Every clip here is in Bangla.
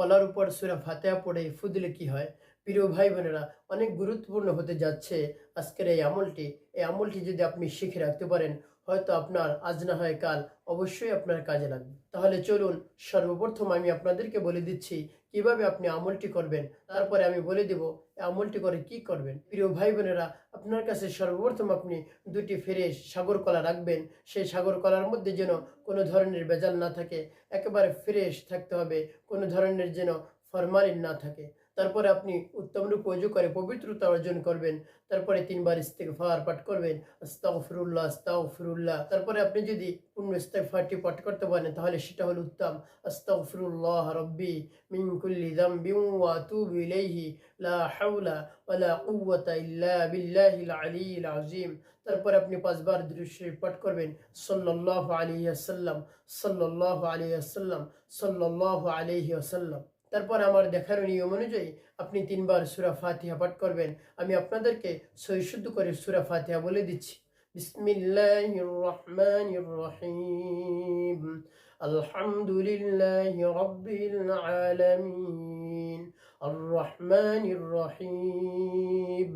কলার উপর সুরা ফাতেহা পড়ে ফু দিলে কি হয়? প্রিয় ভাই বোনেরা অনেক গুরুত্বপূর্ণ হতে যাচ্ছে আজকের এই আমলটি। এই আমলটি যদি আপনি শিখে রাখতে পারেন হয়তো আপনার আজ না হয় কাল অবশ্যই আপনার কাজে লাগবে। তাহলে চলুন, সর্বপ্রথম আমি আপনাদেরকে বলে দিচ্ছি কীভাবে আপনি আমলটি করবেন। তারপরে আমি বলে দেব আমলটি করে কি করবেন। প্রিয় ভাই বোনেরা আপনার কাছে সর্বপ্রথম আপনি দুটি ফ্রেশ সাগর কলা রাখবেন। সেই সাগর কলার মধ্যে যেন কোনো ধরনের ভেজাল না থাকে। একেবারে ফ্রেশ থাকতে হবে। কোনো ধরনের যেন ফরমালিন না থাকে। তারপরে আপনি উত্তম রূপ অজু করে পবিত্রতা অর্জন করবেন। তারপরে তিনবার ইস্তেগফার পাঠ করবেন। আস্তাগফিরুল্লাহ আস্তাগফিরুল্লাহ। তারপরে আপনি যদি পূর্ণ ইস্তেগফারটি পাঠ করতে পারেন, তাহলে সেটা হলো উত্তম। আস্তাগফিরুল্লাহ রব্বি মিন কুল্লি যামবিন ওয়া আতুবু লা কুওয়াতা ইল্লা তারপর আপনি পাঁচবার শরীফ পাঠ করবেন। সাল্লাল্লাহু আলাইহি ওয়াসাল্লাম, সাল্লাল্লাহু আলাইহি ওয়াসাল্লাম, সাল্লাল্লাহু আলাইহি ওয়াসাল্লাম। তারপর আমার দেখানো নিয়ম অনুযায়ী আপনি তিনবার সূরা ফাতিহা পাঠ করবেন। আমি আপনাদেরকে সৈশুদ্ধ করে সূরা ফাতিহা বলে দিচ্ছি। بسم الله الرحمن الرحيم الحمد لله رب العالمين الرحمن الرحيم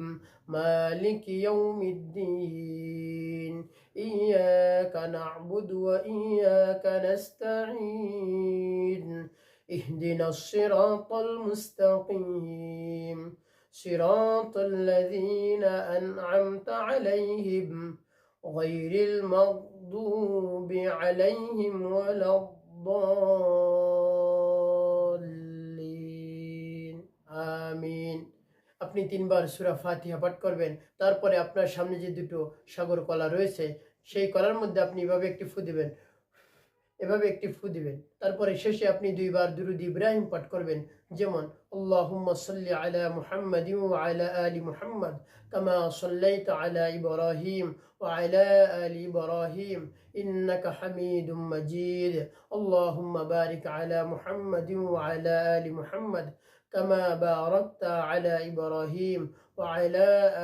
مالك يوم الدين إياك نعبد وإياك نستعين اهدنا الصراط المستقيم صراط الذين أنعمت عليهم غير المغضوب عليهم ولا الضالين آمين আপনি তিনবার সুরা ফাতিহা পাঠ করবেন তারপরে আপনার সামনে যে দুটো সাগর কলা রয়েছে সেই কলার মধ্যে আপনি এভাবে একটি ফু দিবেন এভাবে একটি ফু দিবেন। তারপরে শেষে আপনি দুইবার দুরুদ ইব্রাহিম পাঠ করবেন। যেমন, আল্লাহুম্মা সাল্লি আলা মুহাম্মাদ কামা সাল্লাইতা আলা ইব্রাহিম ওয়া আলা আলি ইব্রাহিম হামিদুম মাজিদ। আল্লাহুম্মা বারিক আলা মুহাম্মাদ ওয়া আলা আলি মুহাম্মাদ কামা বারাকতা আলা ইব্রাহিম ওয়া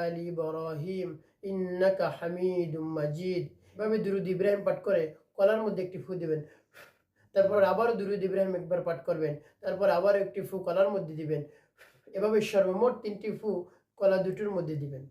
আলি ইব্রাহিম ইন্নাকা হামিদুম মাজিদ। এভাবে দুরুদ ইব্রাহিম পাঠ করে কলার মধ্যে একটি ফু দিবেন। তারপর আবারও দুরুদ ইব্রাহিম একবার পাঠ করবেন। তারপর আবার একটি ফু কলার মধ্যে দিবেন। এভাবে সর্বমোট তিনটি ফু কলা দুটোর মধ্যে দিবেন।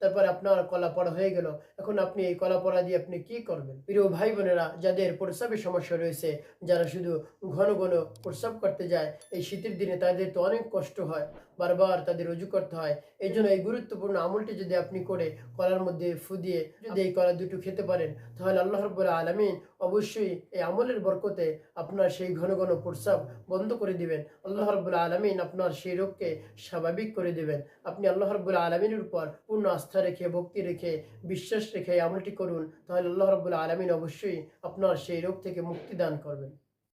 তারপর আপনার কলা পড়া হয়ে গেল। এখন আপনি এই কলা পড়া দিয়ে আপনি কি করবেন? প্রিয় ভাই বোনেরা, যাদের প্রস্রাবের সমস্যা রয়েছে, যারা শুধু ঘন ঘন প্রস্রাব করতে যায়, এই শীতের দিনে তাদের তো অনেক কষ্ট হয়। বারবার তাদের রুজু করতে হয়। এই জন্য এই গুরুত্বপূর্ণ আমলটি যদি আপনি করে কলার মধ্যে ফু দিয়ে যদি এই কলা দুটো খেতে পারেন, তাহলে আল্লাহ রব্বুল আলমিন অবশ্যই এই আমলের বরকতে আপনার সেই ঘন ঘন প্রস্রাব বন্ধ করে দিবেন। আল্লাহ রব্বুল আলমিন আপনার সেই রোগকে স্বাভাবিক করে দিবেন। আপনি আল্লাহ রব্বুল আলমিনের উপর পূর্ণ আস্থা রেখে, ভক্তি রেখে, বিশ্বাস রেখে এই আমলটি করুন, তাহলে আল্লাহ রব্বুল আলমিন অবশ্যই আপনার সেই রোগ থেকে মুক্তি দান করবেন।